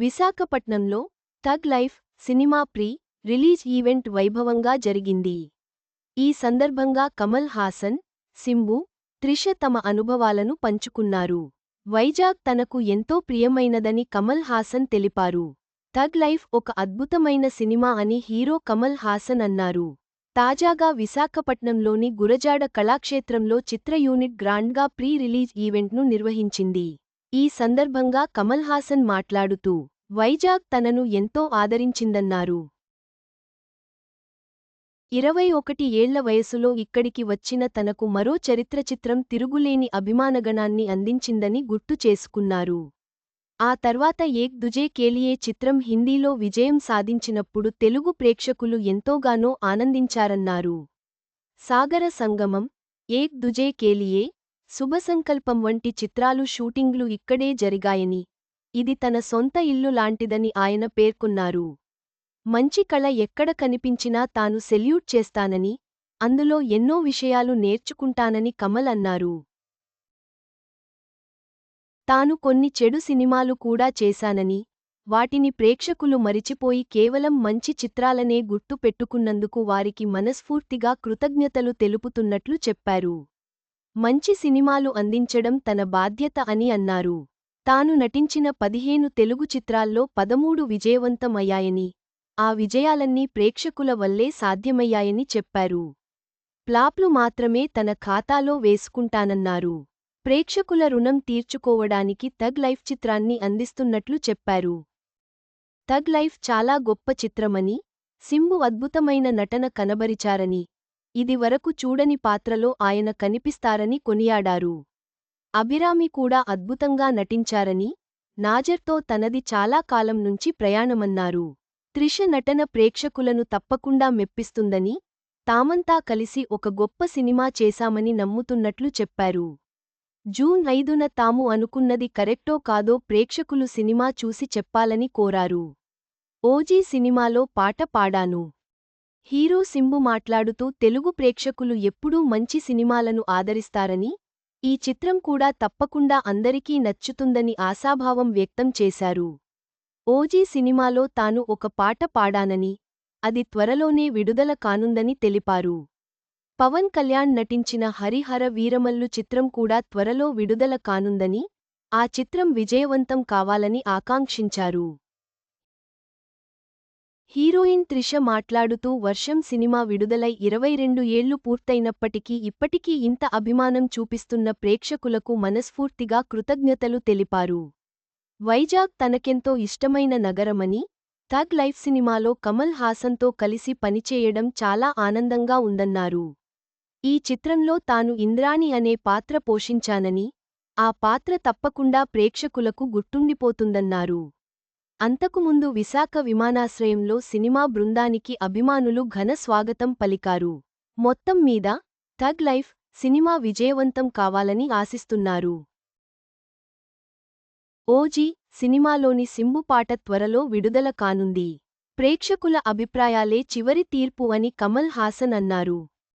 విశాఖపట్నంలో thug life cinema pre release event వైభవంగా జరిగింది. ఈ సందర్భంగా కమల్ హాసన్ సింబు త్రిష తమ అనుభవాలను పంచుకున్నారు. వైజాగ్ తనకు ఎంతో ప్రియమైనదని కమల్ హాసన్ తెలిపారు. థగ్ లైఫ్ ఒక అద్భుతమైన సినిమా అని హీరో కమల్ హాసన్ అన్నారు. తాజాగా విశాఖపట్నంలోని గురజాడ కళాక్షేత్రంలో చిత్ర యూనిట్ గ్రాండ్గా ప్రీ రిలీజ్ ఈవెంట్ను నిర్వహించింది. ఈ సందర్భంగా కమల్ హాసన్ మాట్లాడుతూ వైజాగ్ తనను ఎంతో ఆదరించిందన్నారు. ఇరవై ఒకటి ఏళ్ళ వయసులో ఇక్కడికి వచ్చిన తనకు మరో చరిత్ర చిత్రం తిరుగులేని అభిమానగణాన్ని అందించిందని గుర్తు చేసుకున్నారు. ఆ తర్వాత ఏక్ దుజే కేలియే చిత్రం హిందీలో విజయం సాధించినప్పుడు తెలుగు ప్రేక్షకులు ఎంతోగానో ఆనందించారన్నారు. సాగర సంగమం ఏక్ దుజే కేలియే శుభసంకల్పం వంటి చిత్రాలు షూటింగ్లు ఇక్కడే జరిగాయని. ఇది తన సొంత ఇల్లు లాంటిదని ఆయన పేర్కొన్నారు. మంచి కళ ఎక్కడ కనిపించినా తాను సెల్యూట్ చేస్తానని అందులో ఎన్నో విషయాలు నేర్చుకుంటానని కమల్ అన్నారు. తాను కొన్ని చెడు సినిమాలు కూడా చేశానని వాటిని ప్రేక్షకులు మరిచిపోయి కేవలం మంచి చిత్రాలనే గుర్తు పెట్టుకున్నందుకు వారికి మనస్ఫూర్తిగా కృతజ్ఞతలు తెలుపుతున్నట్లు చెప్పారు. మంచి సినిమాలు అందించడం తన బాధ్యత అని అన్నారు. తాను నటించిన పదిహేను తెలుగు చిత్రాల్లో పదమూడు విజయవంతమయ్యాయని ఆ విజయాలన్నీ ప్రేక్షకుల వల్లే సాధ్యమయ్యాయని చెప్పారు. ప్లాప్లు మాత్రమే తన ఖాతాలో వేసుకుంటానన్నారు. ప్రేక్షకుల రుణం తీర్చుకోవడానికి తగ్ లైఫ్ చిత్రాన్ని అందిస్తున్నట్లు చెప్పారు. తగ్ లైఫ్ చాలా గొప్ప చిత్రమని సింబు అద్భుతమైన నటన కనబరిచారని ఇది వరకు చూడని పాత్రలో ఆయన కనిపిస్తారని కొనియాడారు. అభిరామి కూడా అద్భుతంగా నటించారని నాజర్తో తనది చాలా కాలం నుంచి ప్రయాణమన్నారు. త్రిష నటన ప్రేక్షకులను తప్పకుండా మెప్పిస్తుందని తామంతా కలిసి ఒక గొప్ప సినిమా చేశామని నమ్ముతున్నట్లు చెప్పారు. జూన్ ఐదున తాము అనుకున్నది కరెక్టో కాదో ప్రేక్షకులు సినిమా చూసి చెప్పాలని కోరారు. ఓజీ సినిమాలో పాట పాడాను. హీరో సింబు మాట్లాడుతూ తెలుగు ప్రేక్షకులు ఎప్పుడూ మంచి సినిమాలను ఆదరిస్తారని ఈ చిత్రం కూడా తప్పకుండా అందరికీ నచ్చుతుందని ఆశాభావం వ్యక్తం చేశారు. ఓజీ సినిమాలో తాను ఒక పాట పాడానని అది త్వరలోనే విడుదల కానుందని తెలిపారు. పవన్ కళ్యాణ్ నటించిన హరిహర వీరమల్లు చిత్రం కూడా త్వరలో విడుదల కానుందని ఆ చిత్రం విజయవంతం కావాలని ఆకాంక్షించారు. హీరోయిన్ త్రిష మాట్లాడుతూ వర్షం సినిమా విడుదలై ఇరవై రెండు ఏళ్ళు పూర్తయినప్పటికీ ఇప్పటికీ ఇంత అభిమానం చూపిస్తున్న ప్రేక్షకులకు మనస్ఫూర్తిగా కృతజ్ఞతలు తెలిపారు. వైజాగ్ తనకెంతో ఇష్టమైన నగరమని థగ్ లైఫ్ సినిమాలో కమల్ హాసన్తో కలిసి పనిచేయడం చాలా ఆనందంగా ఉందన్నారు. ఈ చిత్రంలో తాను ఇంద్రాణి అనే పాత్ర పోషించానని ఆ పాత్ర తప్పకుండా ప్రేక్షకులకు గుర్తుండిపోతుందన్నారు. అంతకుముందు విశాఖ విమానాశ్రయంలో సినిమా బృందానికి అభిమానులు ఘన స్వాగతం పలికారు. మొత్తం మీద థగ్ లైఫ్ సినిమా విజయవంతం కావాలని ఆశిస్తున్నారు. ఓజీ సినిమాలోని సింబు పాట త్వరలో విడుదల కానుంది. ప్రేక్షకుల అభిప్రాయాలే చివరి తీర్పు అని కమల్ హాసన్ అన్నారు.